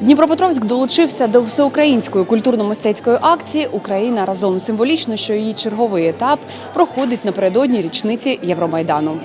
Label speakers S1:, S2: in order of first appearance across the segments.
S1: Дніпропетровськ долучився до всеукраїнської культурно-мистецької акції Україна разом символічно, що її черговий етап проходить напередодні річниці Євромайдану.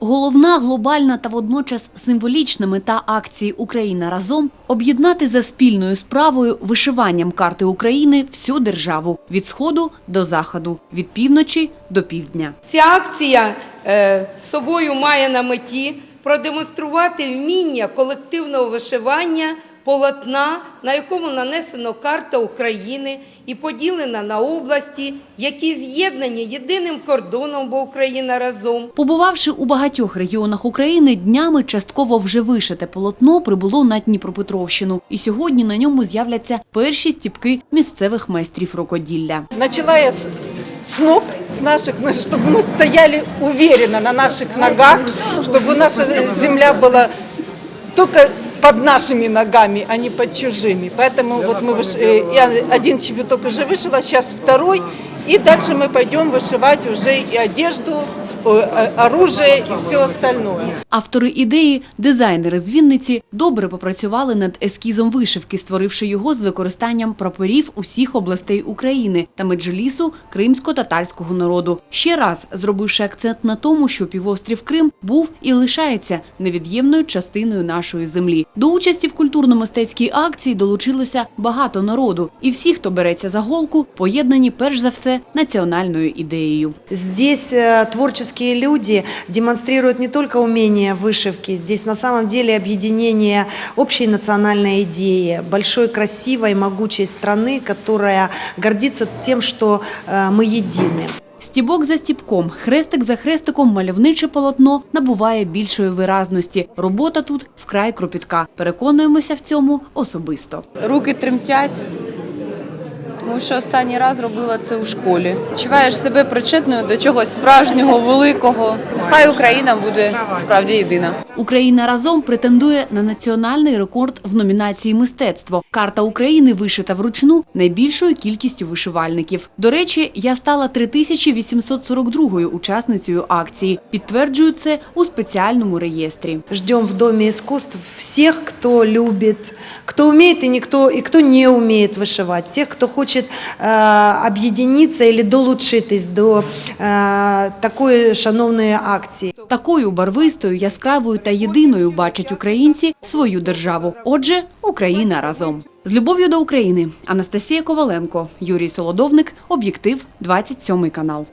S1: Головна глобальна та водночас символічна мета акції Україна разом об'єднати за спільною справою вишиванням карти України всю державу від сходу до заходу, від півночі до півдня.
S2: Ця акція е, собою має на меті продемонструвати вміння колективного вишивання полотна, на якому нанесено карта України і поділена на області, які з'єднані єдиним кордоном, бо Україна разом.
S1: Побувавши у багатьох регіонах України, днями частково вже вишите полотно прибуло на Дніпропетровщину. І сьогодні на ньому з'являться перші стіпки місцевих майстрів рукоділля.
S3: Начала я с, с ног, с наших, чтобы мы стояли уверенно на наших ногах, чтобы наша земля была только под нашими ногами, а не под чужими. Поэтому вот мы выш... э, я один чебеток уже вышила, сейчас второй, и дальше мы пойдем вышивать уже и одежду, э, э, оружие и все остальное.
S1: Автори ідеї, дизайнери з Вінниці, добре попрацювали над ескізом вишивки, створивши його з використанням прапорів усіх областей України та меджлісу кримсько-татарського народу. Ще раз зробивши акцент на тому, що півострів Крим був і лишається невід'ємною частиною нашої землі. До участі в культурно-мистецькій акції долучилося багато народу, і всі, хто береться за голку, поєднані перш за все національною ідеєю.
S4: Здесь э, творческие люди демонстрируют не только умение вышивки, здесь на самом деле объединение общей национальной идеи, большой, красивой, могучей страны, которая гордится тем, что э, мы едины.
S1: Стібок за стібком, хрестик за хрестиком мальовниче полотно набуває більшої виразності. Робота тут вкрай кропітка. Переконуємося в цьому особисто.
S5: руки тремтять, тому що останній раз робила це у школі. Відчуваєш себе причетною до чогось справжнього, великого. Хай Україна буде справді єдина.
S1: Україна разом претендує на національний рекорд в номінації мистецтво. Карта України вишита вручну найбільшою кількістю вишивальників. До речі, я стала 3842-ю учасницею акції. Підтверджую це у спеціальному реєстрі.
S4: Ждем в Доме искусств всех, кто любит, кто умеет и, никто, и кто не умеет вышивать, всех, кто хочет э, объединиться или долучитись до э, такої шановної акції.
S1: Такою барвистою, яскравою та єдиною бачать українці свою державу. Отже, Україна разом. З любов'ю до України. Анастасія Коваленко, Юрій Солодовник, Об'єктив, 27 канал.